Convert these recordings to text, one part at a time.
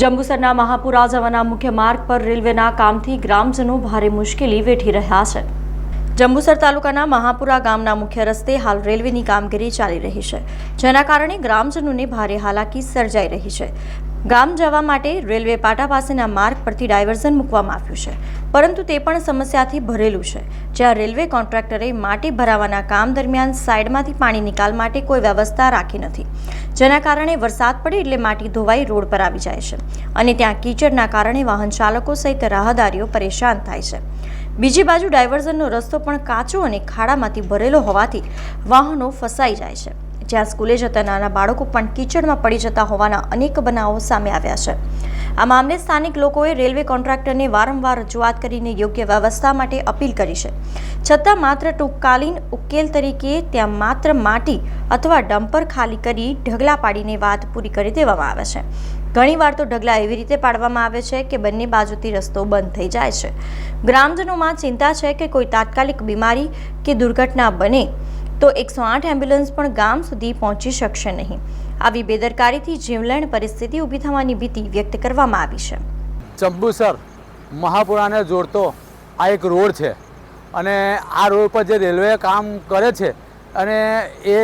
જંબુસરના મહાપુરા જવાના મુખ્ય માર્ગ પર રેલવેના કામથી ગ્રામજનો ભારે મુશ્કેલી વેઠી રહ્યા છે. જંબુસર તાલુકાના મહાપુરા ગામના મુખ્ય રસ્તે હાલ રેલવેની કામગીરી ચાલી રહી છે, જેના કારણે ગ્રામજનોને ભારે હાલાકી સર્જાઈ રહી છે. ગામ જવા માટે રેલવે પાટા પાસેના માર્ગ પરથી ડાયવર્ઝન મૂકવામાં આવ્યું છે. પરંતુ તે પણ સમસ્યાથી ભરેલું છે. જ્યાં રેલવે કોન્ટ્રાક્ટરે માટી ભરાવાના કામ દરમિયાન સાઈડમાંથી પાણી નિકાલ માટે કોઈ વ્યવસ્થા રાખી નથી. જેના કારણે વરસાદ પડે એટલે માટી ધોવાઈ રોડ પર આવી જાય છે. અને ત્યાં કીચડના કારણે વાહન ચાલકો સહિત રાહદારીઓ પરેશાન થાય છે. બીજી બાજુ ડાયવર્ઝનનો રસ્તો પણ કાચો અને ખાડામાંથી ભરેલો હોવાથી વાહનો ફસાઈ જાય છે. જ્યાં સ્કૂલે જતા નાના બાળકો પણ કીચડમાં પડી જતા હોવાના અનેક બનાવો સામે આવ્યા છે. આ મામલે સ્થાનિક લોકોએ રેલવે કોન્ટ્રાક્ટરને વારંવાર રજૂઆત કરીને યોગ્ય વ્યવસ્થા માટે અપીલ કરી છે. છતાં માત્ર ટૂંકકાલીન ઉકેલ તરીકે ત્યાં માત્ર માટી અથવા ડમ્પર ખાલી કરી ઢગલા પાડીને વાત પૂરી કરી દેવામાં આવે છે. ઘણીવાર તો ઢગલા એવી રીતે પાડવામાં આવે છે કે બંને બાજુથી રસ્તો બંધ થઈ જાય છે. ગ્રામજનોમાં ચિંતા છે કે કોઈ તાત્કાલિક બીમારી કે દુર્ઘટના બને તો એકસો આઠ એમ્બ્યુલન્સ પણ ગામ સુધી પહોંચી શકશે નહીં. આવી બેદરકારીથી જીવલેણ પરિસ્થિતિ ઊભી થવાની ભીતિ વ્યક્ત કરવામાં આવી છે. ચંબુસર મહાપુરાને જોડતો આ એક રોડ છે. અને આ રોડ પર જે રેલવે કામ કરે છે અને એ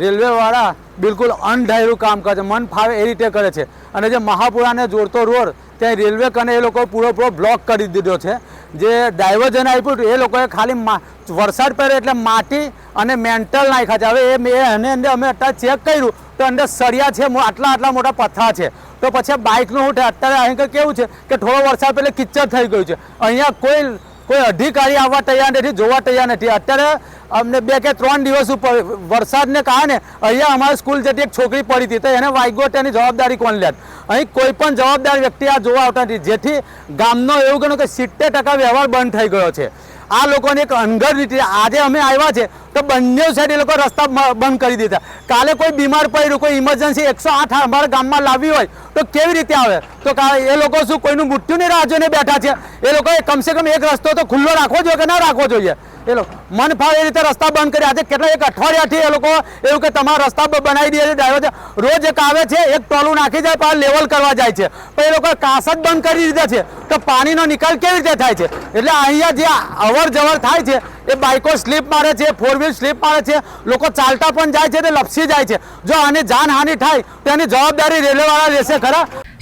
રેલવેવાળા બિલકુલ અનઢાયરું કામ કરે છે. મન ફાવે એ રીતે કરે છે. અને જે મહાપુરાને જોડતો રોડ, ત્યાં રેલવે કને એ લોકો પૂરો બ્લોક કરી દીધો છે. જે ડાયવર્જન આપ્યું એ લોકોએ ખાલી વરસાદ પડે એટલે માટી અને મેન્ટલ નાખ્યા છે. હવે એ એને અંદર અમે અત્યારે ચેક કર્યું, તો અંદર સળિયા છે આટલા આટલા મોટા પથ્થા છે. તો પછી બાઇકનું થાય અત્યારે અહીં કેવું છે કે થોડો વરસાદ પહેલે કિચ્ચર થઈ ગયું છે. અહીંયા કોઈ કોઈ અધિકારી આવવા તૈયાર નથી, જોવા તૈયાર નથી. અત્યારે અમને બે કે ત્રણ દિવસ ઉપર વરસાદને કારણે અહીંયા અમારી સ્કૂલ જતી એક છોકરી પડી હતી તો એને વાગ્યો તેની જવાબદારી કોણ લે અહીં કોઈ પણ જવાબદાર વ્યક્તિ આ જોવા આવતા નથી. જેથી ગામનો એવું ગણો કે સિત્તેર ટકા વ્યવહાર બંધ થઈ ગયો છે. આ લોકોને એક અનગઢ રીતે આજે અમે આવ્યા છે તો બંને સાઈડ એ લોકો રસ્તા બંધ કરી દીધા. કાલે કોઈ બીમાર પડ્યું કોઈ ઇમરજન્સી એકસો આઠ અમારા ગામમાં લાવવી હોય તો કેવી રીતે આવે? તો એ લોકો શું કોઈનું મૃત્યુની રાહ જોઈને બેઠા છે? એ લોકોએ કમસે કમ એક રસ્તો તો ખુલ્લો રાખવો જોઈએ કે ના રાખવો જોઈએ? એ લોકો મન ફાવે એ રીતે રસ્તા બંધ કર્યા આજે કેટલા એક અઠવાડિયાથી એ લોકો એવું કે તમારા રસ્તા બનાવી દે છે, ડ્રાઈવર રોજ એક આવે છે, એક ટોલું નાખી જાય, પાછા લેવલ કરવા જાય છે. પણ એ લોકો કાસ જ બંધ કરી દીધા છે. તો પાણીનો નિકાલ કેવી રીતે થાય છે? એટલે અહીંયા જે અવર જવર થાય છે, એ બાઇકો સ્લીપ મારે છે, ફોર વ્હીલ સ્લીપ મારે છે, લોકો ચાલતા પણ જાય છે, તે લપસી જાય છે. જો આની જાનહાનિ થાય, તો એની જવાબદારી રેલવેવાળા લેશે ખરા?